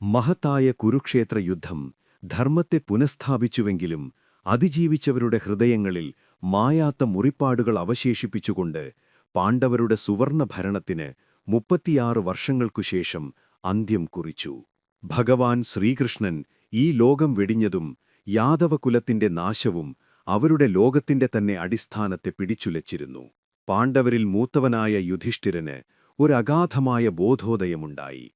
മഹത്തായ കുരുക്ഷേത്ര യുദ്ധം ധർമ്മത്തെ പുനഃസ്ഥാപിച്ചുവെങ്കിലും അതിജീവിച്ചവരുടെ ഹൃദയങ്ങളിൽ മായാത്ത മുറിപ്പാടുകൾ അവശേഷിപ്പിച്ചുകൊണ്ട് പാണ്ഡവരുടെ സുവർണ ഭരണത്തിന് മുപ്പത്തിയാറ് വർഷങ്ങൾക്കുശേഷം അന്ത്യം കുറിച്ചു. ഭഗവാൻ ശ്രീകൃഷ്ണൻ ഈ ലോകം വെടിഞ്ഞതും യാദവകുലത്തിന്റെ നാശവും അവരുടെ ലോകത്തിന്റെ തന്നെ അടിസ്ഥാനത്തെ പിടിച്ചുലച്ചിരുന്നു. പാണ്ഡവരിൽ മൂത്തവനായ യുധിഷ്ഠിരന് ഒരഗാധമായ ബോധോദയമുണ്ടായി.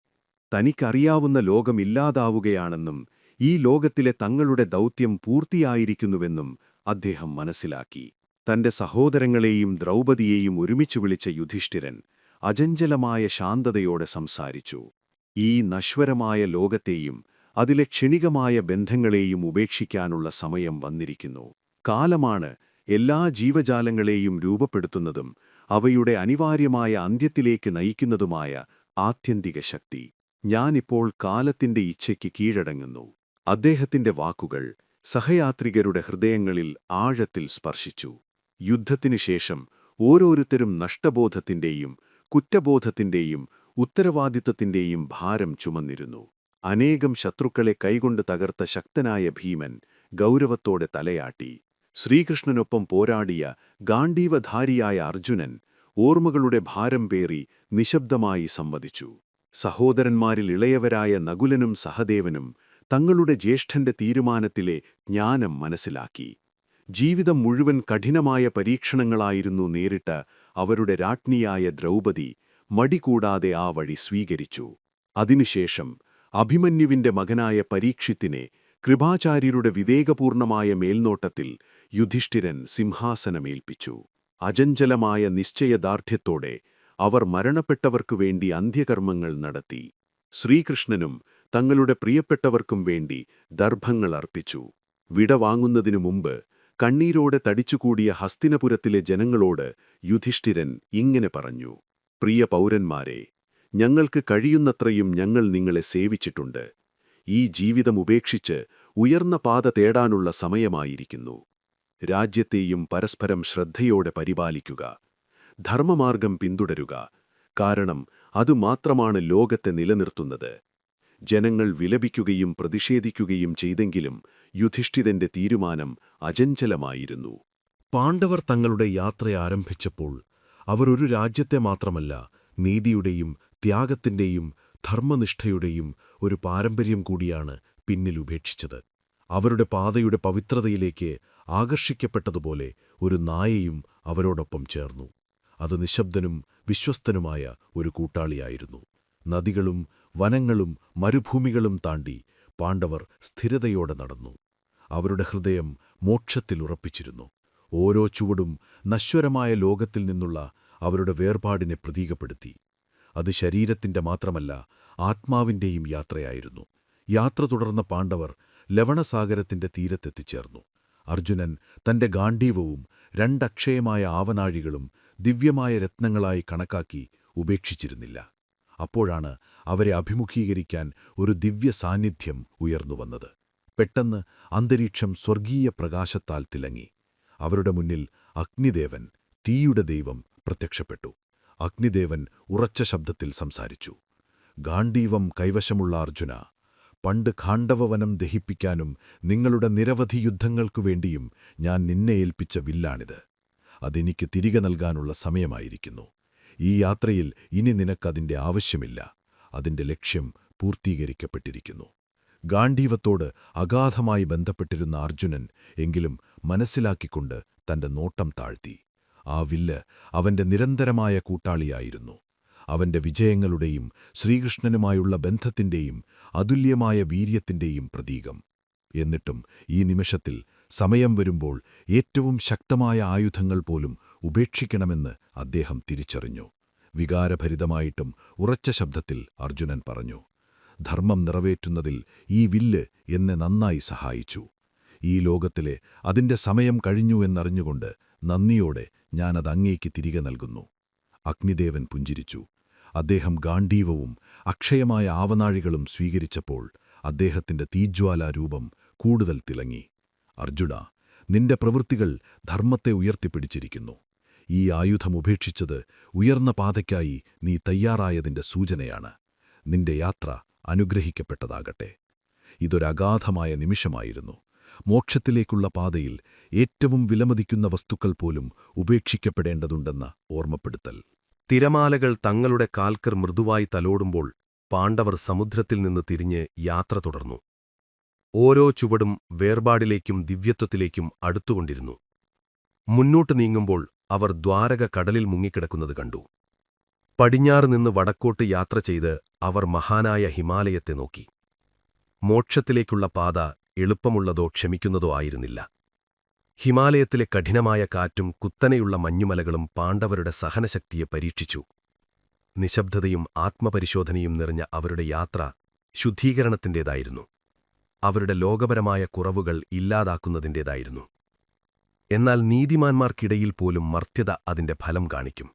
തനിക്കറിയാവുന്ന ലോകം ഇല്ലാതാവുകയാണെന്നും ഈ ലോകത്തിലെ തങ്ങളുടെ ദൗത്യം പൂർത്തിയായിരിക്കുന്നുവെന്നും അദ്ദേഹം മനസ്സിലാക്കി. തന്റെ സഹോദരങ്ങളെയും ദ്രൗപദിയെയും ഒരുമിച്ചു വിളിച്ച യുധിഷ്ഠിരൻ അജഞ്ചലമായ ശാന്തതയോടെ സംസാരിച്ചു. ഈ നശ്വരമായ ലോകത്തെയും അതിലെ ക്ഷണികമായ ബന്ധങ്ങളെയും ഉപേക്ഷിക്കാനുള്ള സമയം വന്നിരിക്കുന്നു. കാലമാണ് എല്ലാ ജീവജാലങ്ങളെയും രൂപപ്പെടുത്തുന്നതും അവയുടെ അനിവാര്യമായ അന്ത്യത്തിലേക്ക് നയിക്കുന്നതുമായ ആത്യന്തിക ശക്തി. ഞാനിപ്പോൾ കാലത്തിന്റെ ഇച്ഛയ്ക്ക് കീഴടങ്ങുന്നു. അദ്ദേഹത്തിന്റെ വാക്കുകൾ സഹയാത്രികരുടെ ഹൃദയങ്ങളിൽ ആഴത്തിൽ സ്പർശിച്ചു. യുദ്ധത്തിനുശേഷം ഓരോരുത്തരും നഷ്ടബോധത്തിന്റെയും കുറ്റബോധത്തിന്റെയും ഉത്തരവാദിത്തത്തിന്റെയും ഭാരം ചുമന്നിരുന്നു. അനേകം ശത്രുക്കളെ കൈകൊണ്ട് തകർത്ത ശക്തനായ ഭീമൻ ഗൗരവത്തോടെ തലയാട്ടി. ശ്രീകൃഷ്ണനൊപ്പം പോരാടിയ ഗാണ്ഡീവധാരിയായ അർജുനൻ ഓർമ്മകളുടെ ഭാരം പേറി നിശബ്ദമായി സമ്മതിച്ചു സഹോദരന്മാരിൽ ഇളയവരായ നകുലനും സഹദേവനും തങ്ങളുടെ ജ്യേഷ്ഠന്റെ തീരുമാനത്തിലെ ജ്ഞാനം മനസ്സിലാക്കി. ജീവിതം മുഴുവൻ കഠിനമായ പരീക്ഷണങ്ങളായിരുന്നു നേരിട്ട് അവരുടെ രാജ്ഞിയായ ദ്രൗപദി മടികൂടാതെ ആ വഴി സ്വീകരിച്ചു. അതിനുശേഷം അഭിമന്യുവിന്റെ മകനായ പരീക്ഷിത്തിനെ കൃപാചാര്യരുടെ വിവേകപൂർണമായ മേൽനോട്ടത്തിൽ യുധിഷ്ഠിരൻ സിംഹാസനമേൽപ്പിച്ചു. അജഞ്ചലമായ നിശ്ചയദാർഢ്യത്തോടെ അവർ മരണപ്പെട്ടവർക്കു വേണ്ടി അന്ത്യകർമ്മങ്ങൾ നടത്തി. ശ്രീകൃഷ്ണനും തങ്ങളുടെ പ്രിയപ്പെട്ടവർക്കും വേണ്ടി ദർഭങ്ങൾ അർപ്പിച്ചു. വിടവാങ്ങുന്നതിനു മുമ്പ് കണ്ണീരോടെ തടിച്ചുകൂടിയ ഹസ്തിനപുരത്തിലെ ജനങ്ങളോട് യുധിഷ്ഠിരൻ ഇങ്ങനെ പറഞ്ഞു പ്രിയ പൗരന്മാരെ ഞങ്ങൾക്ക് കഴിയുന്നത്രയും ഞങ്ങൾ നിങ്ങളെ സേവിച്ചിട്ടുണ്ട്. ഈ ജീവിതം ഉപേക്ഷിച്ച് ഉയർന്ന പാത തേടാനുള്ള സമയമായിരിക്കുന്നു. രാജ്യത്തെയും പരസ്പരം ശ്രദ്ധയോടെ പരിപാലിക്കുക. ധർമ്മമാർഗം പിന്തുടരുക. കാരണം അതുമാത്രമാണ് ലോകത്തെ നിലനിർത്തുന്നത്. ജനങ്ങൾ വിലപിക്കുകയും പ്രതിഷേധിക്കുകയും ചെയ്തെങ്കിലും യുധിഷ്ഠിതന്റെ തീരുമാനം അചഞ്ചലമായിരുന്നു. പാണ്ഡവർ തങ്ങളുടെ യാത്ര ആരംഭിച്ചപ്പോൾ അവർ ഒരു രാജ്യത്തെ മാത്രമല്ല നീതിയുടെയും ത്യാഗത്തിന്റെയും ധർമ്മനിഷ്ഠയുടെയും ഒരു പാരമ്പര്യം കൂടിയാണ് പിന്നിലുപേക്ഷിച്ചത് അവരുടെ പാതയുടെ പവിത്രതയിലേക്ക് ആകർഷിക്കപ്പെട്ടതുപോലെ ഒരു നായയും അവരോടൊപ്പം ചേർന്നു. അത് നിശബ്ദനും വിശ്വസ്തനുമായ ഒരു കൂട്ടാളിയായിരുന്നു. നദികളും വനങ്ങളും മരുഭൂമികളും താണ്ടി പാണ്ഡവർ സ്ഥിരതയോടെ നടന്നു. അവരുടെ ഹൃദയം മോക്ഷത്തിൽ ഉറപ്പിച്ചിരുന്നു. ഓരോ ചുവടും നശ്വരമായ ലോകത്തിൽ നിന്നുള്ള അവരുടെ വേർപാടിനെ പ്രതീകപ്പെടുത്തി. അത് ശരീരത്തിന്റെ മാത്രമല്ല ആത്മാവിന്റെയും യാത്രയായിരുന്നു. യാത്ര തുടർന്ന പാണ്ഡവർ ലവണസാഗരത്തിന്റെ തീരത്തെത്തിച്ചേർന്നു. അർജുനൻ തന്റെ ഗാണ്ഡീവവും രണ്ടക്ഷയമായ ആവനാഴികളും ദിവ്യമായ രത്നങ്ങളായി കണക്കാക്കി ഉപേക്ഷിച്ചിരുന്നില്ല. അപ്പോഴാണ് അവരെ അഭിമുഖീകരിക്കാൻ ഒരു ദിവ്യ സാന്നിധ്യം ഉയർന്നുവന്നത് പെട്ടെന്ന് അന്തരീക്ഷം സ്വർഗീയ പ്രകാശത്താൽ തിളങ്ങി. അവരുടെ മുന്നിൽ അഗ്നിദേവൻ തീയുടെ ദൈവം പ്രത്യക്ഷപ്പെട്ടു. അഗ്നിദേവൻ ഉറച്ച ശബ്ദത്തിൽ സംസാരിച്ചു. ഗാണ്ഡീവം കൈവശമുള്ള അർജുന പണ്ട് ഖാണ്ഡവവനം ദഹിപ്പിക്കാനും നിങ്ങളുടെ നിരവധി യുദ്ധങ്ങൾക്കു വേണ്ടിയും ഞാൻ നിന്നെ ഏൽപ്പിച്ച വില്ലാണിത്. അതെനിക്ക് തിരികെ നൽകാനുള്ള സമയമായിരിക്കുന്നു. ഈ യാത്രയിൽ ഇനി നിനക്കതിന്റെ ആവശ്യമില്ല. അതിന്റെ ലക്ഷ്യം പൂർത്തീകരിക്കപ്പെട്ടിരിക്കുന്നു. ഗാന്ധീവത്തോട് അഗാധമായി ബന്ധപ്പെട്ടിരുന്ന അർജുനൻ എങ്കിലും മനസ്സിലാക്കിക്കൊണ്ട് തന്റെ നോട്ടം താഴ്ത്തി. ആ വില്ല് അവന്റെ നിരന്തരമായ കൂട്ടാളിയായിരുന്നു. അവന്റെ വിജയങ്ങളുടെയും ശ്രീകൃഷ്ണനുമായുള്ള ബന്ധത്തിന്റെയും അതുല്യമായ വീര്യത്തിന്റെയും പ്രതീകം. എന്നിട്ടും ഈ നിമിഷത്തിൽ സമയം വരുമ്പോൾ ഏറ്റവും ശക്തമായ ആയുധങ്ങൾ പോലും ഉപേക്ഷിക്കണമെന്ന് അദ്ദേഹം തിരിച്ചറിഞ്ഞു. വികാരഭരിതമായിട്ടും ഉറച്ച ശബ്ദത്തിൽ അർജുനൻ പറഞ്ഞു ധർമ്മം നിറവേറ്റുന്നതിൽ ഈ വില്ല് എന്നെ നന്നായി സഹായിച്ചു. ഈ ലോകത്തിലെ അതിന്റെ സമയം കഴിഞ്ഞു എന്നറിഞ്ഞുകൊണ്ട് നന്ദിയോടെ ഞാനത് അങ്ങേക്ക് തിരികെ നൽകുന്നു. അഗ്നിദേവൻ പുഞ്ചിരിച്ചു. അദ്ദേഹം ഗാണ്ഡീവവും അക്ഷയമായ ആവനാഴികളും സ്വീകരിച്ചപ്പോൾ അദ്ദേഹത്തിന്റെ തീജ്വാലാരൂപം കൂടുതൽ തിളങ്ങി. അർജുന നിന്റെ പ്രവൃത്തികൾ ധർമ്മത്തെ ഉയർത്തിപ്പിടിച്ചിരിക്കുന്നു. ഈ ആയുധം ഉപേക്ഷിച്ചത് ഉയർന്ന പാതയ്ക്കായി നീ തയ്യാറായതിന്റെ സൂചനയാണ്. നിന്റെ യാത്ര അനുഗ്രഹിക്കപ്പെട്ടതാകട്ടെ. ഇതൊരഗാധമായ നിമിഷമായിരുന്നു. മോക്ഷത്തിലേക്കുള്ള പാതയിൽ ഏറ്റവും വിലമതിക്കുന്ന വസ്തുക്കൾ പോലും ഉപേക്ഷിക്കപ്പെടേണ്ടതുണ്ടെന്ന ഓർമ്മപ്പെടുത്തൽ. തിരമാലകൾ തങ്ങളുടെ കാൽക്കർ മൃദുവായി തലോടുമ്പോൾ പാണ്ഡവർ സമുദ്രത്തിൽ നിന്ന് തിരിഞ്ഞ് യാത്ര തുടർന്നു. ഓരോ ചുവടും വേർപാടിലേക്കും ദിവ്യത്വത്തിലേക്കും അടുത്തുകൊണ്ടിരുന്നു. മുന്നോട്ട് നീങ്ങുമ്പോൾ അവർ ദ്വാരക കടലിൽ മുങ്ങിക്കിടക്കുന്നത് കണ്ടു. പടിഞ്ഞാറ് നിന്ന് വടക്കോട്ട് യാത്ര ചെയ്ത് അവർ മഹാനായ ഹിമാലയത്തെ നോക്കി. മോക്ഷത്തിലേക്കുള്ള പാത എളുപ്പമുള്ളതോ ക്ഷമിക്കുന്നതോ ആയിരുന്നില്ല. ഹിമാലയത്തിലെ കഠിനമായ കാറ്റും കുത്തനെയുള്ള മഞ്ഞുമലകളും പാണ്ഡവരുടെ സഹനശക്തിയെ പരീക്ഷിച്ചു. നിശബ്ദതയും ആത്മപരിശോധനയും നിറഞ്ഞ അവരുടെ യാത്ര ശുദ്ധീകരണത്തിന്റേതായിരുന്നു. അവരുടെ ലോകപരമായ കുറവുകൾ ഇല്ലാതാക്കുന്നതിന്റേതായിരുന്നു. എന്നാൽ നീതിമാന്മാർക്കിടയിൽ പോലും മർത്യത അതിന്റെ ഫലം കാണിക്കും.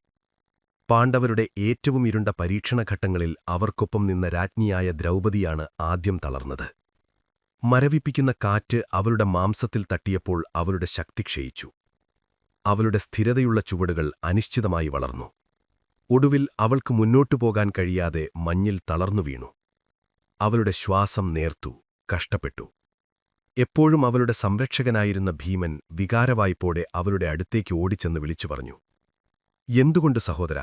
പാണ്ഡവരുടെ ഏറ്റവും ഇരുണ്ട പരീക്ഷണഘട്ടങ്ങളിൽ അവർക്കൊപ്പം നിന്ന രാജ്ഞിയായ ദ്രൗപതിയാണ് ആദ്യം തളർന്നത്. മരവിപ്പിക്കുന്ന കാറ്റ് അവരുടെ മാംസത്തിൽ തട്ടിയപ്പോൾ അവരുടെ ശക്തി ക്ഷയിച്ചു. അവളുടെ സ്ഥിരതയുള്ള ചുവടുകൾ അനിശ്ചിതമായി വളർന്നു. ഒടുവിൽ അവൾക്ക് മുന്നോട്ടു പോകാൻ കഴിയാതെ മഞ്ഞിൽ തളർന്നു വീണു. അവളുടെ ശ്വാസം നേർത്തു. കഷ്ടപ്പെട്ടു. എപ്പോഴും അവളുടെ സംരക്ഷകനായിരുന്ന ഭീമൻ വികാരവായ്പോടെ അവളുടെ അടുത്തേക്ക് ഓടിച്ചെന്ന് വിളിച്ചു പറഞ്ഞു. എന്തുകൊണ്ട് സഹോദര?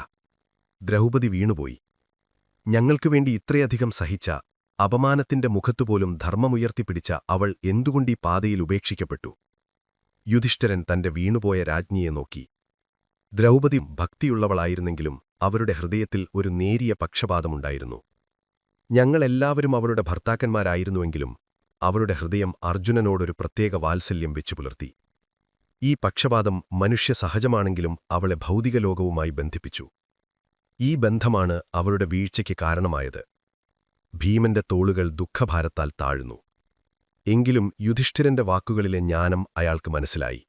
ദ്രൗപദി വീണുപോയി. ഞങ്ങൾക്കു വേണ്ടി ഇത്രയധികം സഹിച്ച അപമാനത്തിന്റെ മുഖത്തുപോലും ധർമ്മമുയർത്തിപ്പിടിച്ച അവൾ എന്തുകൊണ്ടീ പാതയിൽ ഉപേക്ഷിക്കപ്പെട്ടു? യുധിഷ്ഠിരൻ തന്റെ വീണുപോയ രാജ്ഞിയെ നോക്കി. ദ്രൗപദി ഭക്തിയുള്ളവളായിരുന്നെങ്കിലും അവരുടെ ഹൃദയത്തിൽ ഒരു നേരിയ പക്ഷപാതമുണ്ടായിരുന്നു. ഞങ്ങളെല്ലാവരും അവരുടെ ഭർത്താക്കന്മാരായിരുന്നുവെങ്കിലും അവരുടെ ഹൃദയം അർജുനനോടൊരു പ്രത്യേക വാത്സല്യം വെച്ചുപുലർത്തി ഈ പക്ഷപാതം മനുഷ്യ സഹജമാണെങ്കിലും അവളെ ഭൗതിക ലോകവുമായി ബന്ധിപ്പിച്ചു. ഈ ബന്ധമാണ് അവരുടെ വീഴ്ചയ്ക്ക് കാരണമായത്. ഭീമന്റെ തോളുകൾ ദുഃഖഭാരത്താൽ താഴ്ന്നു. എങ്കിലും യുധിഷ്ഠിരന്റെ വാക്കുകളിലെ ജ്ഞാനം അയാൾക്ക് മനസ്സിലായി.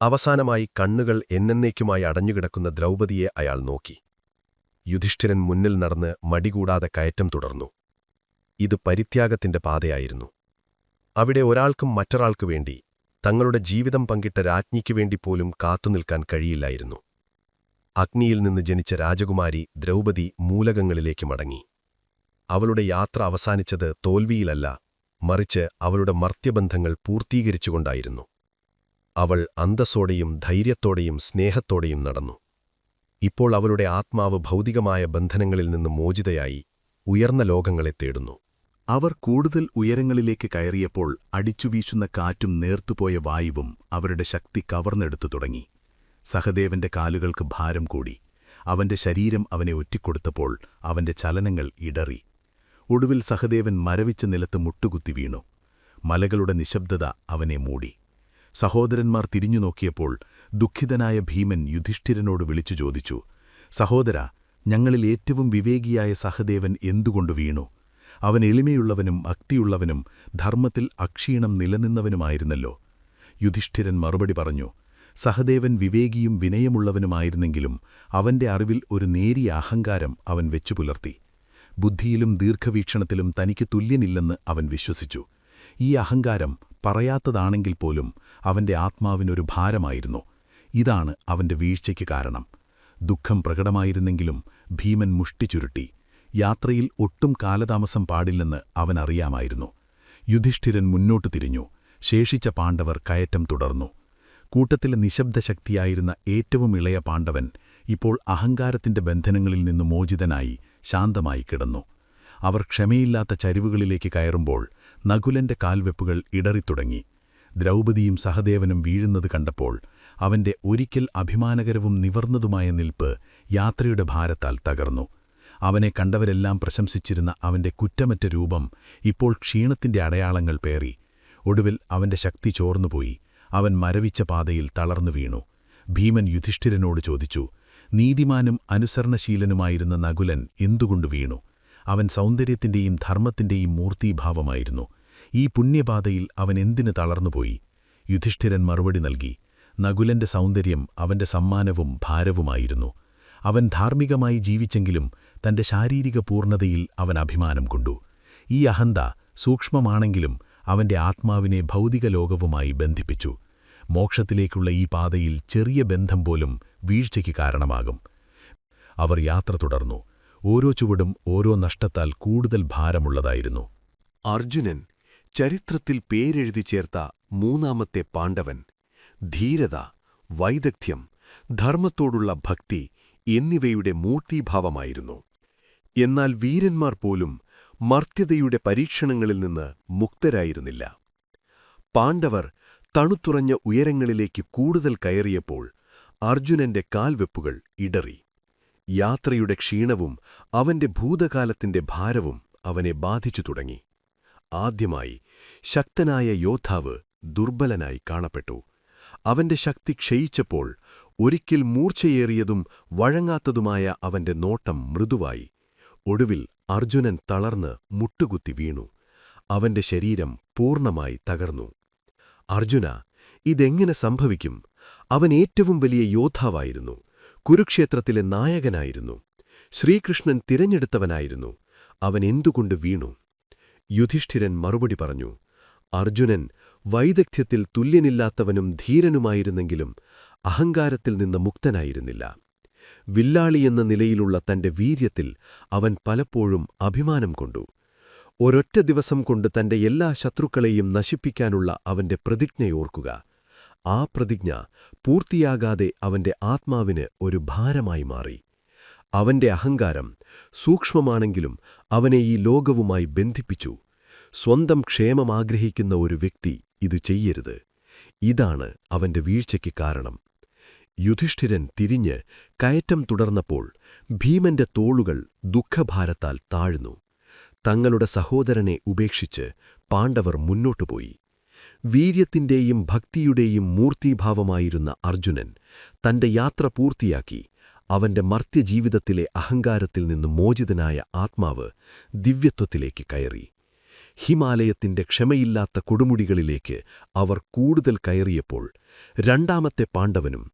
അവസാനമായി കണ്ണുകൾ എന്നേക്കുമായി അടഞ്ഞുകിടക്കുന്ന ദ്രൗപതിയെ അയാൾ നോക്കി. യുധിഷ്ഠിരൻ മുന്നിൽ നടന്ന് മടികൂടാതെ കയറ്റം തുടർന്നു. ഇത് പരിത്യാഗത്തിന്റെ പാതയായിരുന്നു. അവിടെ ഒരാൾക്കും മറ്റൊരാൾക്കു വേണ്ടി തങ്ങളുടെ ജീവിതം പങ്കിട്ട രാജ്ഞിക്കു വേണ്ടി പോലും കാത്തുനിൽക്കാൻ കഴിയില്ലായിരുന്നു. അഗ്നിയിൽ നിന്ന് ജനിച്ച രാജകുമാരി ദ്രൗപദി മൂലകങ്ങളിലേക്ക് മടങ്ങി. അവളുടെ യാത്ര അവസാനിച്ചത് തോൽവിയിലല്ല മറിച്ച് അവളുടെ മർത്യബന്ധങ്ങൾ പൂർത്തീകരിച്ചുകൊണ്ടായിരുന്നു. അവൾ അന്തസ്സോടെയും ധൈര്യത്തോടെയും സ്നേഹത്തോടെയും നടന്നു. ഇപ്പോൾ അവളുടെ ആത്മാവ് ഭൗതികമായ ബന്ധനങ്ങളിൽ നിന്ന് മോചിതയായി ഉയർന്ന ലോകങ്ങളെ തേടുന്നു. അവർ കൂടുതൽ ഉയരങ്ങളിലേക്ക് കയറിയപ്പോൾ അടിച്ചുവീശുന്ന കാറ്റും നേർത്തുപോയ വായുവും അവരുടെ ശക്തി കവർന്നെടുത്തു തുടങ്ങി. സഹദേവന്റെ കാലുകൾക്ക് ഭാരം കൂടി. അവന്റെ ശരീരം അവനെ ഒറ്റിക്കൊടുത്തപ്പോൾ അവന്റെ ചലനങ്ങൾ ഇടറി. ഒടുവിൽ സഹദേവൻ മരവിച്ച നിലത്ത് മുട്ടുകുത്തി വീണു. മലകളുടെ നിശബ്ദത അവനെ മൂടി. സഹോദരന്മാർ തിരിഞ്ഞു നോക്കിയപ്പോൾ ദുഃഖിതനായ ഭീമൻ യുധിഷ്ഠിരനോട് വിളിച്ചു ചോദിച്ചു സഹോദര ഞങ്ങളിൽ ഏറ്റവും വിവേകിയായ സഹദേവൻ എന്തുകൊണ്ടു വീണു? അവൻ എളിമയുള്ളവനും അക്തിയുള്ളവനും ധർമ്മത്തിൽ അക്ഷീണം നിലനിന്നവനുമായിരുന്നല്ലോ. യുധിഷ്ഠിരൻ മറുപടി പറഞ്ഞു സഹദേവൻ വിവേകിയും വിനയമുള്ളവനുമായിരുന്നെങ്കിലും അവന്റെ അറിവിൽ ഒരു നേരിയ അഹങ്കാരം അവൻ വെച്ചു പുലർത്തി. ബുദ്ധിയിലും ദീർഘവീക്ഷണത്തിലും തനിക്ക് തുല്യനില്ലെന്ന് അവൻ വിശ്വസിച്ചു. ഈ അഹങ്കാരം പറയാത്തതാണെങ്കിൽ പോലും അവന്റെ ആത്മാവിനൊരു ഭാരമായിരുന്നു. ഇതാണ് അവന്റെ വീഴ്ചയ്ക്ക് കാരണം. ദുഃഖം പ്രകടമായിരുന്നെങ്കിലും ഭീമൻ മുഷ്ടിച്ചുരുട്ടി യാത്രയിൽ ഒട്ടും കാലതാമസം പാടില്ലെന്ന് അവൻ അറിയാമായിരുന്നു. യുധിഷ്ഠിരൻ മുന്നോട്ടു തിരിഞ്ഞു. ശേഷിച്ച പാണ്ഡവർ കയറ്റം തുടർന്നു. കൂട്ടത്തിലെ നിശബ്ദശക്തിയായിരുന്ന ഏറ്റവും ഇളയ പാണ്ഡവൻ ഇപ്പോൾ അഹങ്കാരത്തിന്റെ ബന്ധനങ്ങളിൽ നിന്ന് മോചിതനായി ശാന്തമായി കിടന്നു. അവർ ക്ഷമയില്ലാത്ത ചരിവുകളിലേക്ക് കയറുമ്പോൾ നകുലന്റെ കാൽവെപ്പുകൾ ഇടറിത്തുടങ്ങി. ദ്രൗപദിയും സഹദേവനും വീഴുന്നത് കണ്ടപ്പോൾ അവന്റെ ഒരിക്കൽ അഭിമാനകരവും നിവർന്നതുമായ നിൽപ്പ് യാത്രയുടെ ഭാരത്താൽ തകർന്നു. അവനെ കണ്ടവരെല്ലാം പ്രശംസിച്ചിരുന്ന അവന്റെ കുറ്റമറ്റ രൂപം ഇപ്പോൾ ക്ഷീണത്തിന്റെ അടയാളങ്ങൾ പേറി. ഒടുവിൽ അവന്റെ ശക്തി ചോർന്നുപോയി. അവൻ മരവിച്ച പാതയിൽ തളർന്നു വീണു. ഭീമൻ യുധിഷ്ഠിരനോട് ചോദിച്ചു നീതിമാനും അനുസരണശീലനുമായിരുന്ന നകുലൻ എന്തുകൊണ്ട് വീണു? അവൻ സൗന്ദര്യത്തിന്റെയും ധർമ്മത്തിന്റെയും മൂർത്തീഭാവമായിരുന്നു. ഈ പുണ്യപാതയിൽ അവൻ എന്തിനു തളർന്നുപോയി? യുധിഷ്ഠിരൻ മറുപടി നൽകി നകുലന്റെ സൗന്ദര്യം അവന്റെ സമ്മാനവും ഭാരവുമായിരുന്നു. അവൻ ധാർമ്മികമായി ജീവിച്ചെങ്കിലും തന്റെ ശാരീരിക പൂർണതയിൽ അവൻ അഭിമാനം കൊണ്ടു. ഈ അഹന്ത സൂക്ഷ്മമാണെങ്കിലും അവന്റെ ആത്മാവിനെ ഭൗതിക ലോകവുമായി ബന്ധിപ്പിച്ചു. മോക്ഷത്തിലേക്കുള്ള ഈ പാതയിൽ ചെറിയ ബന്ധം പോലും വീഴ്ചയ്ക്ക് കാരണമാകും. അവർ യാത്ര തുടർന്നു. ഓരോ ചുവടും ഓരോ നഷ്ടത്താൽ കൂടുതൽ ഭാരമുള്ളതായിരുന്നു. അർജുനൻ ചരിത്രത്തിൽ പേരെഴുതി ചേർത്ത മൂന്നാമത്തെ പാണ്ഡവൻ ധീരത വൈദഗ്ധ്യം ധർമ്മത്തോടുള്ള ഭക്തി എന്നിവയുടെ മൂർത്തീഭാവമായിരുന്നു. എന്നാൽ വീരന്മാർ പോലും മർത്യതയുടെ പരീക്ഷണങ്ങളിൽ നിന്ന് മുക്തരായിരുന്നില്ല. പാണ്ഡവർ തണുത്തുറഞ്ഞ ഉയരങ്ങളിലേക്ക് കൂടുതൽ കയറിയപ്പോൾ അർജുനന്റെ കാൽവെപ്പുകൾ ഇടറി. യാത്രയുടെ ക്ഷീണവും അവന്റെ ഭൂതകാലത്തിന്റെ ഭാരവും അവനെ ബാധിച്ചു തുടങ്ങി. ആദ്യമായി ശക്തനായ യോദ്ധാവ് ദുർബലനായി കാണപ്പെട്ടു. അവന്റെ ശക്തി ക്ഷയിച്ചപ്പോൾ ഒരിക്കൽ മൂർച്ചയേറിയതും വഴങ്ങാത്തതുമായ അവന്റെ നോട്ടം മൃദുവായി. ഒടുവിൽ അർജുനൻ തളർന്ന് മുട്ടുകുത്തി വീണു. അവന്റെ ശരീരം പൂർണമായി തകർന്നു. അർജുന ഇതെങ്ങനെ സംഭവിക്കും? അവൻ ഏറ്റവും വലിയ യോദ്ധാവായിരുന്നു. കുരുക്ഷേത്രത്തിലെ നായകനായിരുന്നു. ശ്രീകൃഷ്ണൻ തിരഞ്ഞെടുത്തവനായിരുന്നു. അവൻ എന്തുകൊണ്ട് വീണു? യുധിഷ്ഠിരൻ മറുപടി പറഞ്ഞു അർജുനൻ വൈദഗ്ധ്യത്തിൽ തുല്യനില്ലാത്തവനും ധീരനുമായിരുന്നെങ്കിലും അഹങ്കാരത്തിൽ നിന്ന് മുക്തനായിരുന്നില്ല. വില്ലാളിയെന്ന നിലയിലുള്ള തന്റെ വീര്യത്തിൽ അവൻ പലപ്പോഴും അഭിമാനം കൊണ്ടു. ഒരൊറ്റ ദിവസം കൊണ്ട് തന്റെ എല്ലാ ശത്രുക്കളെയും നശിപ്പിക്കാനുള്ള അവന്റെ പ്രതിജ്ഞയോർക്കുക ആ പ്രതിജ്ഞ പൂർത്തിയാകാതെ അവന്റെ ആത്മാവിന് ഒരു ഭാരമായി മാറി. അവന്റെ അഹങ്കാരം സൂക്ഷ്മമാണെങ്കിലും അവനെ ഈ ലോകവുമായി ബന്ധിപ്പിച്ചു. സ്വന്തം ക്ഷേമം ആഗ്രഹിക്കുന്ന ഒരു വ്യക്തി ഇത് ചെയ്യരുത്. ഇതാണ് അവന്റെ വീഴ്ചയ്ക്ക് കാരണം. യുധിഷ്ഠിരൻ തിരിഞ്ഞ് കയറ്റം തുടർന്നപ്പോൾ ഭീമന്റെ തോളുകൾ ദുഃഖഭാരത്താൽ താഴ്ന്നു. തങ്ങളുടെ സഹോദരനെ ഉപേക്ഷിച്ച് പാണ്ഡവർ മുന്നോട്ടുപോയി വീര്യത്തിന്റെയും ഭക്തിയുടെയും മൂർത്തീഭാവമായിരുന്ന അർജുനൻ തന്റെ യാത്ര പൂർത്തിയാക്കി. അവന്റെ മർത്യജീവിതത്തിലെ അഹങ്കാരത്തിൽ നിന്ന് മോചിതനായ ആത്മാവ് ദിവ്യത്വത്തിലേക്ക് കയറി. ഹിമാലയത്തിന്റെ ക്ഷമയില്ലാത്ത കൊടുമുടികളിലേക്ക് അവർ കൂടുതൽ കയറിയപ്പോൾ രണ്ടാമത്തെ പാണ്ഡവനും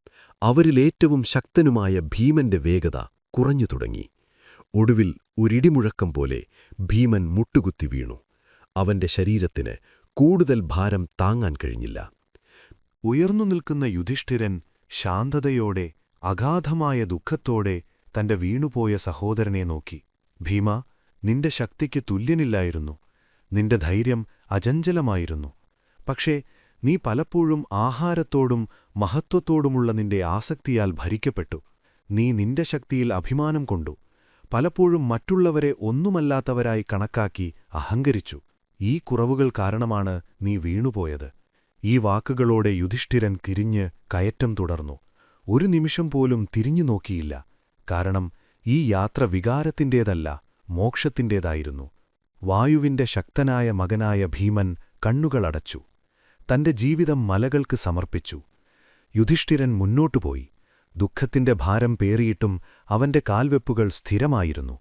അവരിലേറ്റവും ശക്തനുമായ ഭീമന്റെ വേഗത കുറഞ്ഞു തുടങ്ങി. ഒടുവിൽ ഒരിടിമുഴക്കം പോലെ ഭീമൻ മുട്ടുകുത്തി വീണു. അവന്റെ ശരീരത്തിന് കൂടുതൽ ഭാരം താങ്ങാൻ കഴിഞ്ഞില്ല. ഉയർന്നു നിൽക്കുന്ന യുധിഷ്ഠിരൻ ശാന്തതയോടെ അഗാധമായ ദുഃഖത്തോടെ തന്റെ വീണുപോയ സഹോദരനെ നോക്കി. ഭീമ നിന്റെ ശക്തിക്ക് തുല്യനില്ലായിരുന്നു. നിന്റെ ധൈര്യം അചഞ്ചലമായിരുന്നു. പക്ഷേ നീ പലപ്പോഴും ആഹാരത്തോടും മഹത്വത്തോടുമുള്ള നിന്റെ ആസക്തിയാൽ ഭരിക്കപ്പെട്ടു. നീ നിന്റെ ശക്തിയിൽ അഭിമാനം കൊണ്ടു. പലപ്പോഴും മറ്റുള്ളവരെ ഒന്നുമല്ലാത്തവരായി കണക്കാക്കി അഹങ്കരിച്ചു. ഈ കുറവുകൾ കാരണമാണ് നീ വീണുപോയത്. ഈ വാക്കുകളോടെ യുധിഷ്ഠിരൻ കിരിഞ്ഞ് കയറ്റം തുടർന്നു. ഒരു നിമിഷം പോലും തിരിഞ്ഞു നോക്കിയില്ല. കാരണം ഈ യാത്ര വികാരത്തിന്റേതല്ല മോക്ഷത്തിന്റേതായിരുന്നു വായുവിന്റെ ശക്തനായ മകനായ ഭീമൻ കണ്ണുകളടച്ചു. തന്റെ ജീവിതം മലകൾക്ക് സമർപ്പിച്ചു. യുധിഷ്ഠിരൻ മുന്നോട്ടുപോയി ദുഃഖത്തിന്റെ ഭാരം പേറിയിട്ടും അവന്റെ കാൽവെപ്പുകൾ സ്ഥിരമായിരുന്നു.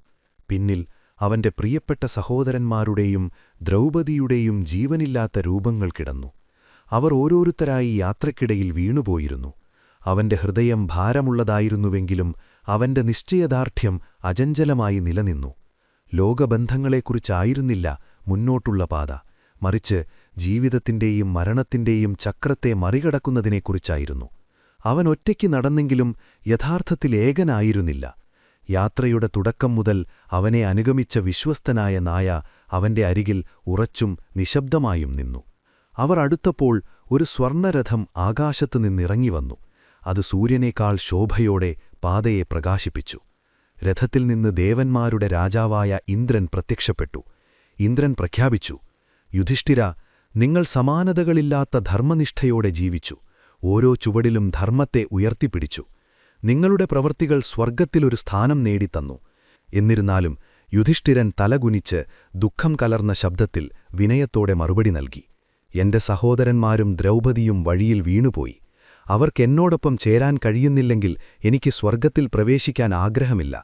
പിന്നിൽ അവന്റെ പ്രിയപ്പെട്ട സഹോദരന്മാരുടെയും ദ്രൗപദിയുടെയും ജീവനില്ലാത്ത രൂപങ്ങൾ കിടന്നു. അവർ ഓരോരുത്തരായി യാത്രക്കിടയിൽ വീണുപോയിരുന്നു. അവന്റെ ഹൃദയം ഭാരമുള്ളതായിരുന്നുവെങ്കിലും അവന്റെ നിശ്ചയദാർഢ്യം അചഞ്ചലമായി നിലനിന്നു. ലോകബന്ധങ്ങളെക്കുറിച്ചായിരുന്നില്ല മുന്നോട്ടുള്ള പാത. മറിച്ച് ജീവിതത്തിന്റെയും മരണത്തിന്റെയും ചക്രത്തെ മറികടക്കുന്നതിനെക്കുറിച്ചായിരുന്നു. അവൻ ഒറ്റയ്ക്ക് നടന്നെങ്കിലും യഥാർത്ഥത്തിൽ ഏകനായിരുന്നില്ല. യാത്രയുടെ തുടക്കം മുതൽ അവനെ അനുഗമിച്ച വിശ്വസ്തനായ നായ അവന്റെ അരികിൽ ഉറച്ചും നിശബ്ദമായും നിന്നു. അവർ അടുത്തപ്പോൾ ഒരു സ്വർണരഥം ആകാശത്തു നിന്നിറങ്ങി വന്നു അത് സൂര്യനേക്കാൾ ശോഭയോടെ പാതയെ പ്രകാശിപ്പിച്ചു. രഥത്തിൽ നിന്ന് ദേവന്മാരുടെ രാജാവായ ഇന്ദ്രൻ പ്രത്യക്ഷപ്പെട്ടു. ഇന്ദ്രൻ പ്രഖ്യാപിച്ചു യുധിഷ്ഠിര നിങ്ങൾ സമാനതകളില്ലാത്ത ധർമ്മനിഷ്ഠയോടെ ജീവിച്ചു. ഓരോ ചുവടിലും ധർമ്മത്തെ ഉയർത്തിപ്പിടിച്ചു. നിങ്ങളുടെ പ്രവൃത്തികൾ സ്വർഗത്തിലൊരു സ്ഥാനം നേടിത്തന്നു. എന്നിരുന്നാലും യുധിഷ്ഠിരൻ തലകുനിച്ച് ദുഃഖം കലർന്ന ശബ്ദത്തിൽ വിനയത്തോടെ മറുപടി നൽകി. എന്റെ സഹോദരന്മാരും ദ്രൗപദിയും വഴിയിൽ വീണുപോയി. അവർക്കെന്നോടൊപ്പം ചേരാൻ കഴിയുന്നില്ലെങ്കിൽ എനിക്ക് സ്വർഗത്തിൽ പ്രവേശിക്കാൻ ആഗ്രഹമില്ല.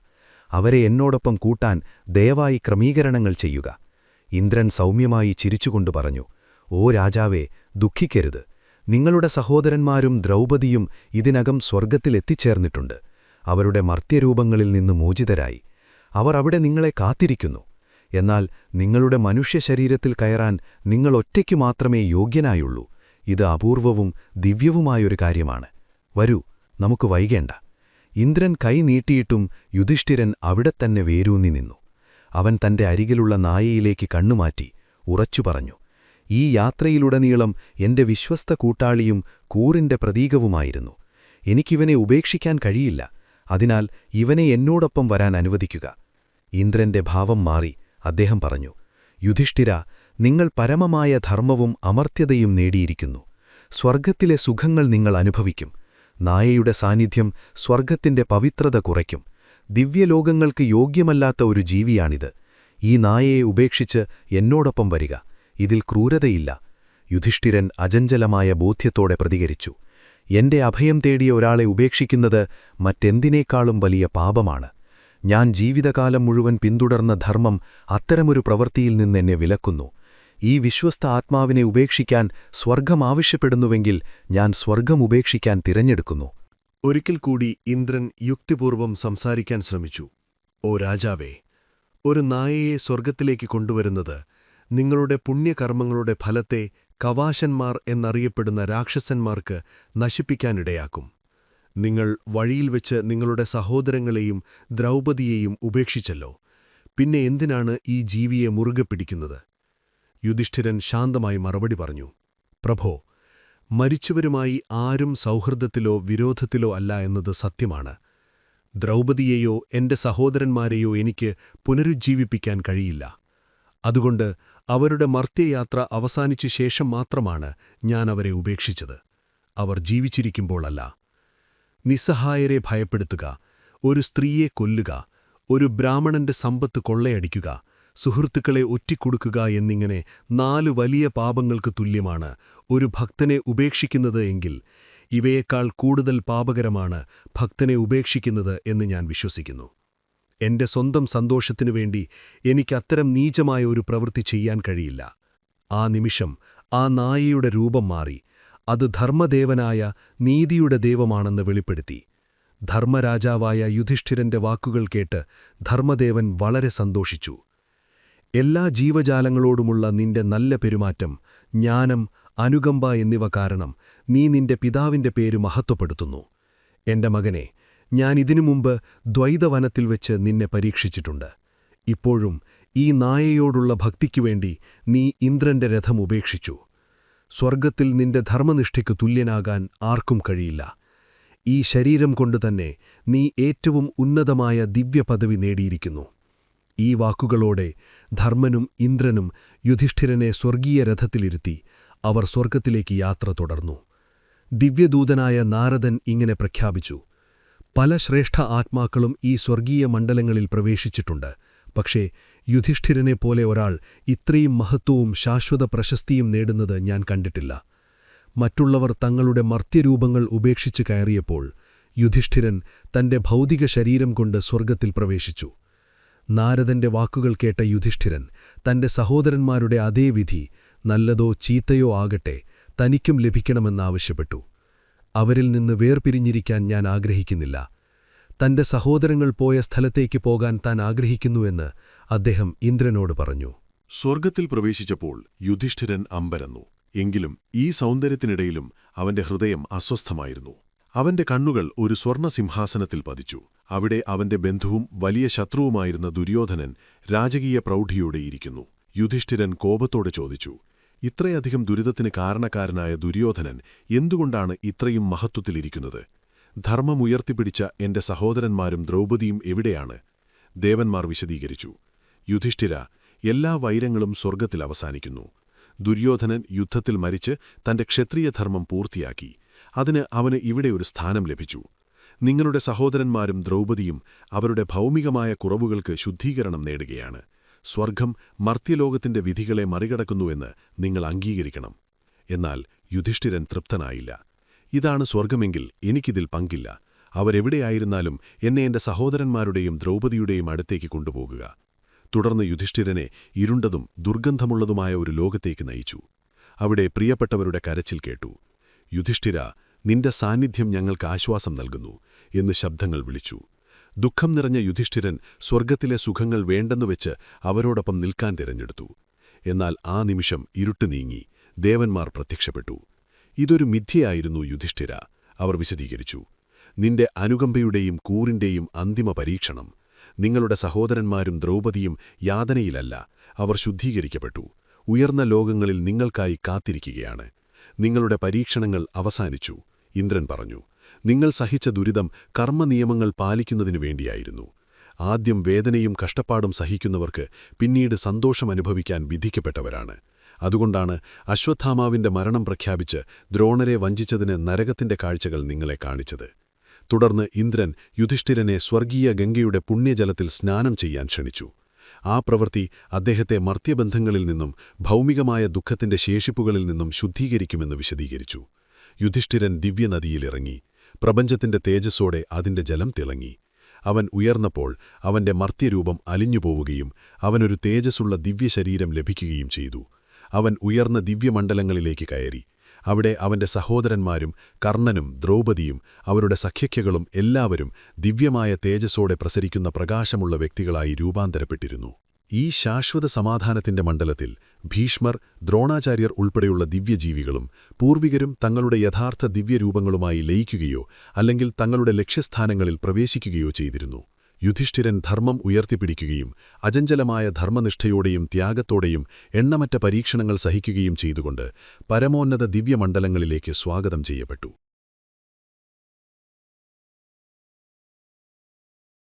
അവരെ എന്നോടൊപ്പം കൂട്ടാൻ ദയവായി ക്രമീകരണങ്ങൾ ചെയ്യുക. ഇന്ദ്രൻ സൗമ്യമായി ചിരിച്ചുകൊണ്ട് പറഞ്ഞു ഓ രാജാവേ ദുഃഖിക്കരുത്. നിങ്ങളുടെ സഹോദരന്മാരും ദ്രൗപദിയും ഇതിനകം സ്വർഗത്തിലെത്തിച്ചേർന്നിട്ടുണ്ട് അവരുടെ മർത്യരൂപങ്ങളിൽ നിന്ന് മോചിതരായി. അവർ അവിടെ നിങ്ങളെ കാത്തിരിക്കുന്നു. എന്നാൽ നിങ്ങളുടെ മനുഷ്യ ശരീരത്തിൽ കയറാൻ നിങ്ങൾ ഒറ്റയ്ക്കു മാത്രമേ യോഗ്യനായുള്ളൂ. ഇത് അപൂർവവും ദിവ്യവുമായൊരു കാര്യമാണ്. വരൂ നമുക്ക് വൈകേണ്ട. ഇന്ദ്രൻ കൈ നീട്ടിയിട്ടും യുധിഷ്ഠിരൻ അവിടെ തന്നെ വേരൂന്നി നിന്നു. അവൻ തന്റെ അരികിലുള്ള നായയിലേക്ക് കണ്ണുമാറ്റി ഉറച്ചു പറഞ്ഞു ഈ യാത്രയിലുടനീളം എന്റെ വിശ്വസ്ത കൂട്ടാളിയും കൂറിന്റെ പ്രതീകവുമായിരുന്നു. എനിക്കിവനെ ഉപേക്ഷിക്കാൻ കഴിയില്ല. അതിനാൽ ഇവനെ എന്നോടൊപ്പം വരാൻ അനുവദിക്കുക. ഇന്ദ്രന്റെ ഭാവം മാറി അദ്ദേഹം പറഞ്ഞു യുധിഷ്ഠിര നിങ്ങൾ പരമമായ ധർമ്മവും അമർത്യതയും നേടിയിരിക്കുന്നു. സ്വർഗത്തിലെ സുഖങ്ങൾ നിങ്ങൾ അനുഭവിക്കും. നായയുടെ സാന്നിധ്യം സ്വർഗത്തിന്റെ പവിത്രത കുറയ്ക്കും. ദിവ്യലോകങ്ങൾക്ക് യോഗ്യമല്ലാത്ത ഒരു ജീവിയാണിത്. ഈ നായയെ ഉപേക്ഷിച്ച് എന്നോടൊപ്പം വരിക. ഇതിൽ ക്രൂരതയില്ല. യുധിഷ്ഠിരൻ അജഞ്ചലമായ ബോധ്യത്തോടെ പ്രതികരിച്ചു. എന്റെ അഭയം തേടിയ ഒരാളെ ഉപേക്ഷിക്കുന്നത് മറ്റെന്തിനേക്കാളും വലിയ പാപമാണ്. ഞാൻ ജീവിതകാലം മുഴുവൻ പിന്തുടർന്ന ധർമ്മം അത്തരമൊരു പ്രവൃത്തിയിൽ നിന്നെന്നെ വിലക്കുന്നു. ഈ വിശ്വസ്ത ആത്മാവിനെ ഉപേക്ഷിക്കാൻ സ്വർഗം ആവശ്യപ്പെടുന്നുവെങ്കിൽ ഞാൻ സ്വർഗം ഉപേക്ഷിക്കാൻ തിരഞ്ഞെടുക്കുന്നു. ഒരിക്കൽ കൂടി ഇന്ദ്രൻ യുക്തിപൂർവം സംസാരിക്കാൻ ശ്രമിച്ചു. ഓ രാജാവേ ഒരു നായയെ സ്വർഗത്തിലേക്ക് കൊണ്ടുവരുന്നത് നിങ്ങളുടെ പുണ്യകർമ്മങ്ങളുടെ ഫലത്തെ കവാശന്മാർ എന്നറിയപ്പെടുന്ന രാക്ഷസന്മാർക്ക് നശിപ്പിക്കാനിടയാക്കും. നിങ്ങൾ വഴിയിൽ വെച്ച് നിങ്ങളുടെ സഹോദരങ്ങളെയും ദ്രൗപദിയെയും ഉപേക്ഷിച്ചല്ലോ. പിന്നെ എന്തിനാണ് ഈ ജീവിയെ മുറുകെ പിടിക്കുന്നത്? യുധിഷ്ഠിരൻ ശാന്തമായി മറുപടി പറഞ്ഞു പ്രഭോ മരിച്ചവരുമായി ആരും സൗഹൃദത്തിലോ വിരോധത്തിലോ അല്ല എന്നത് സത്യമാണ്. ദ്രൗപതിയെയോ എന്റെ സഹോദരന്മാരെയോ എനിക്ക് പുനരുജ്ജീവിപ്പിക്കാൻ കഴിയില്ല. അതുകൊണ്ട് അവരുടെ മർത്യയാത്ര അവസാനിച്ച ശേഷം മാത്രമാണ് ഞാൻ അവരെ ഉപേക്ഷിച്ചത്. അവർ ജീവിച്ചിരിക്കുമ്പോഴല്ല നിസ്സഹായരെ ഭയപ്പെടുത്തുക ഒരു സ്ത്രീയെ കൊല്ലുക ഒരു ബ്രാഹ്മണന്റെ സമ്പത്ത് കൊള്ളയടിക്കുക സുഹൃത്തുക്കളെ ഒറ്റിക്കൊടുക്കുക എന്നിങ്ങനെ നാലു വലിയ പാപങ്ങൾക്ക് തുല്യമാണ്. ഒരു ഭക്തനെ ഉപേക്ഷിക്കുന്നത് എങ്കിൽ ഇവയേക്കാൾ കൂടുതൽ പാപകരമാണ് ഭക്തനെ ഉപേക്ഷിക്കുന്നത് എന്ന് ഞാൻ വിശ്വസിക്കുന്നു. എന്റെ സ്വന്തം സന്തോഷത്തിനു വേണ്ടി എനിക്കത്തരം നീചമായ ഒരു പ്രവൃത്തി ചെയ്യാൻ കഴിയില്ല. ആ നിമിഷം ആ നായയുടെ രൂപം മാറി. അത് ധർമ്മദേവനായ നീതിയുടെ ദൈവമാണെന്ന് വെളിപ്പെടുത്തി. ധർമ്മരാജാവായ യുധിഷ്ഠിരന്റെ വാക്കുകൾ കേട്ട് ധർമ്മദേവൻ വളരെ സന്തോഷിച്ചു. എല്ലാ ജീവജാലങ്ങളോടുമുള്ള നിന്റെ നല്ല പെരുമാറ്റം ജ്ഞാനം അനുകമ്പ എന്നിവ കാരണം നീ നിന്റെ പിതാവിന്റെ പേര് മഹത്വപ്പെടുത്തുന്നു. എന്റെ മകനെ ഞാൻ ഇതിനു മുമ്പ് ദ്വൈതവനത്തിൽ വെച്ച് നിന്നെ പരീക്ഷിച്ചിട്ടുണ്ട്. ഇപ്പോഴും ഈ നായയോടുള്ള ഭക്തിക്കുവേണ്ടി നീ ഇന്ദ്രന്റെ രഥം ഉപേക്ഷിച്ചു. സ്വർഗത്തിൽ നിന്റെ ധർമ്മനിഷ്ഠയ്ക്കു തുല്യനാകാൻ ആർക്കും കഴിയില്ല. ഈ ശരീരം കൊണ്ടുതന്നെ നീ ഏറ്റവും ഉന്നതമായ ദിവ്യപദവി നേടിയിരിക്കുന്നു. ഈ വാക്കുകളോടെ ധർമ്മനും ഇന്ദ്രനും യുധിഷ്ഠിരനെ സ്വർഗീയ രഥത്തിലിരുത്തി. അവർ സ്വർഗത്തിലേക്ക് യാത്ര തുടർന്നു. ദിവ്യദൂതനായ നാരദൻ ഇങ്ങനെ പ്രഖ്യാപിച്ചു. പല ശ്രേഷ്ഠ ആത്മാക്കളും ഈ സ്വർഗീയ മണ്ഡലങ്ങളിൽ പ്രവേശിച്ചിട്ടുണ്ട്. പക്ഷേ യുധിഷ്ഠിരനെപ്പോലെ ഒരാൾ ഇത്രയും മഹത്വവും ശാശ്വത പ്രശസ്തിയും നേടുന്നത് ഞാൻ കണ്ടിട്ടില്ല. മറ്റുള്ളവർ തങ്ങളുടെ മർത്യരൂപങ്ങൾ ഉപേക്ഷിച്ച് കയറിയപ്പോൾ യുധിഷ്ഠിരൻ തന്റെ ഭൗതിക ശരീരം കൊണ്ട് സ്വർഗത്തിൽ പ്രവേശിച്ചു. നാരദന്റെ വാക്കുകൾ കേട്ട യുധിഷ്ഠിരൻ തന്റെ സഹോദരന്മാരുടെ അതേ വിധി നല്ലതോ ചീത്തയോ ആകട്ടെ തനിക്കും ലഭിക്കണമെന്നാവശ്യപ്പെട്ടു. അവരിൽ നിന്ന് വേർപിരിഞ്ഞിരിക്കാൻ ഞാൻ ആഗ്രഹിക്കുന്നില്ല. തന്റെ സഹോദരങ്ങൾ പോയ സ്ഥലത്തേക്ക് പോകാൻ താൻ ആഗ്രഹിക്കുന്നുവെന്ന് അദ്ദേഹം ഇന്ദ്രനോട് പറഞ്ഞു. സ്വർഗത്തിൽ പ്രവേശിച്ചപ്പോൾ യുധിഷ്ഠിരൻ അമ്പരന്നു. എങ്കിലും ഈ സൗന്ദര്യത്തിനിടയിലും അവന്റെ ഹൃദയം അസ്വസ്ഥമായിരുന്നു. അവന്റെ കണ്ണുകൾ ഒരു സ്വർണസിംഹാസനത്തിൽ പതിച്ചു. അവിടെ അവന്റെ ബന്ധുവും വലിയ ശത്രുവുമായിരുന്ന ദുര്യോധനൻ രാജകീയ പ്രൗഢിയോടെ ഇരിക്കുന്നു. യുധിഷ്ഠിരൻ കോപത്തോടെ ചോദിച്ചു ഇത്രയധികം ദുരിതത്തിന് കാരണക്കാരനായ ദുര്യോധനൻ എന്തുകൊണ്ടാണ് ഇത്രയും മഹത്വത്തിലിരിക്കുന്നത്? ധർമ്മമുയർത്തിപ്പിടിച്ച എന്റെ സഹോദരന്മാരും ദ്രൗപദിയും എവിടെയാണ്? ദേവന്മാർ വിശദീകരിച്ചു യുധിഷ്ഠിര എല്ലാ വൈരങ്ങളും സ്വർഗത്തിൽ അവസാനിക്കുന്നു. ദുര്യോധനൻ യുദ്ധത്തിൽ മരിച്ച് തന്റെ ക്ഷത്രിയധർമ്മം പൂർത്തിയാക്കി. അതിന് അവന് ഇവിടെ ഒരു സ്ഥാനം ലഭിച്ചു. നിങ്ങളുടെ സഹോദരന്മാരും ദ്രൗപദിയും അവരുടെ ഭൗമികമായ കുറവുകൾക്ക് ശുദ്ധീകരണം നേടുകയാണ്. സ്വർഗം മർത്യലോകത്തിന്റെ വിധികളെ മറികടക്കുന്നുവെന്ന് നിങ്ങൾ അംഗീകരിക്കണം. എന്നാൽ യുധിഷ്ഠിരൻ തൃപ്തനായില്ല. ഇതാണ് സ്വർഗമെങ്കിൽ എനിക്കിതിൽ പങ്കില്ല. അവരെവിടെയായിരുന്നാലും എന്നെ എന്റെ സഹോദരന്മാരുടെയും ദ്രൗപദിയുടെയും അടുത്തേക്ക് കൊണ്ടുപോകുക. തുടർന്ന് യുധിഷ്ഠിരനെ ഇരുണ്ടതും ദുർഗന്ധമുള്ളതുമായ ഒരു ലോകത്തേക്ക് നയിച്ചു. അവിടെ പ്രിയപ്പെട്ടവരുടെ കരച്ചിൽ കേട്ടു. യുധിഷ്ഠിര നിന്റെ സാന്നിധ്യം ഞങ്ങൾക്ക് ആശ്വാസം നൽകുന്നു. എന്ന് ശബ്ദങ്ങൾ വിളിച്ചു. ദുഃഖം നിറഞ്ഞ യുധിഷ്ഠിരൻ സ്വർഗത്തിലെ സുഖങ്ങൾ വേണ്ടെന്നുവെച്ച് അവരോടൊപ്പം നിൽക്കാൻ തിരഞ്ഞെടുത്തു. എന്നാൽ ആ നിമിഷം ഇരുട്ട് നീങ്ങി. ദേവന്മാർ പ്രത്യക്ഷപ്പെട്ടു. ഇതൊരു മിഥ്യയായിരുന്നു യുധിഷ്ഠിര. അവർ വിശദീകരിച്ചു. നിന്റെ അനുകമ്പയുടെയും കൂറിന്റെയും അന്തിമ പരീക്ഷണം. നിങ്ങളുടെ സഹോദരന്മാരും ദ്രൗപദിയും യാതനയിലല്ല. അവർ ശുദ്ധീകരിക്കപ്പെട്ടു. ഉയർന്ന ലോകങ്ങളിൽ നിങ്ങൾക്കായി കാത്തിരിക്കുകയാണ്. നിങ്ങളുടെ പരീക്ഷണങ്ങൾ അവസാനിച്ചു. ഇന്ദ്രൻ പറഞ്ഞു നിങ്ങൾ സഹിച്ച ദുരിതം കർമ്മനിയമങ്ങൾ പാലിക്കുന്നതിനു വേണ്ടിയായിരുന്നു. ആദ്യം വേദനയും കഷ്ടപ്പാടും സഹിക്കുന്നവർക്ക് പിന്നീട് സന്തോഷം അനുഭവിക്കാൻ വിധിക്കപ്പെട്ടവരാണ്. അതുകൊണ്ടാണ് അശ്വത്ഥാമാവിന്റെ മരണം പ്രഖ്യാപിച്ച് ദ്രോണരെ വഞ്ചിച്ചതിന് നരകത്തിന്റെ കാഴ്ചകൾ നിങ്ങളെ കാണിച്ചത്. തുടർന്ന് ഇന്ദ്രൻ യുധിഷ്ഠിരനെ സ്വർഗീയ ഗംഗയുടെ പുണ്യജലത്തിൽ സ്നാനം ചെയ്യാൻ ക്ഷണിച്ചു. ആ പ്രവൃത്തി അദ്ദേഹത്തെ മർത്യബന്ധങ്ങളിൽ നിന്നും ഭൗമികമായ ദുഃഖത്തിന്റെ ശേഷിപ്പുകളിൽ നിന്നും ശുദ്ധീകരിക്കുമെന്ന് വിശദീകരിച്ചു. യുധിഷ്ഠിരൻ ദിവ്യനദിയിലിറങ്ങി. പ്രപഞ്ചത്തിന്റെ തേജസ്സോടെ അതിന്റെ ജലം തിളങ്ങി. അവൻ ഉയർന്നപ്പോൾ അവന്റെ മർത്യരൂപം അലിഞ്ഞുപോവുകയും അവനൊരു തേജസ്സുള്ള ദിവ്യശരീരം ലഭിക്കുകയും ചെയ്തു. അവൻ ഉയർന്ന ദിവ്യമണ്ഡലങ്ങളിലേക്ക് കയറി. അവിടെ അവന്റെ സഹോദരന്മാരും കർണനും ദ്രൗപദിയും അവരുടെ സഖ്യക്യകളും എല്ലാവരും ദിവ്യമായ തേജസ്സോടെ പ്രസരിക്കുന്ന പ്രകാശമുള്ള വ്യക്തികളായി രൂപാന്തരപ്പെട്ടിരുന്നു. ഈ ശാശ്വത സമാധാനത്തിന്റെ മണ്ഡലത്തിൽ ഭീഷ്മർ ദ്രോണാചാര്യർ ഉൾപ്പെടെയുള്ള ദിവ്യജീവികളും പൂർവികരും തങ്ങളുടെ യഥാർത്ഥ ദിവ്യരൂപങ്ങളുമായി ലയിക്കുകയോ അല്ലെങ്കിൽ തങ്ങളുടെ ലക്ഷ്യസ്ഥാനങ്ങളിൽ പ്രവേശിക്കുകയോ ചെയ്തിരുന്നു. യുധിഷ്ഠിരൻ ധർമ്മം ഉയർത്തിപ്പിടിക്കുകയും അചഞ്ചലമായ ധർമ്മനിഷ്ഠയോടെയും ത്യാഗത്തോടെയും എണ്ണമറ്റ പരീക്ഷണങ്ങൾ സഹിക്കുകയും ചെയ്തുകൊണ്ട് പരമോന്നത ദിവ്യമണ്ഡലങ്ങളിലേക്ക് സ്വാഗതം ചെയ്യപ്പെട്ടു.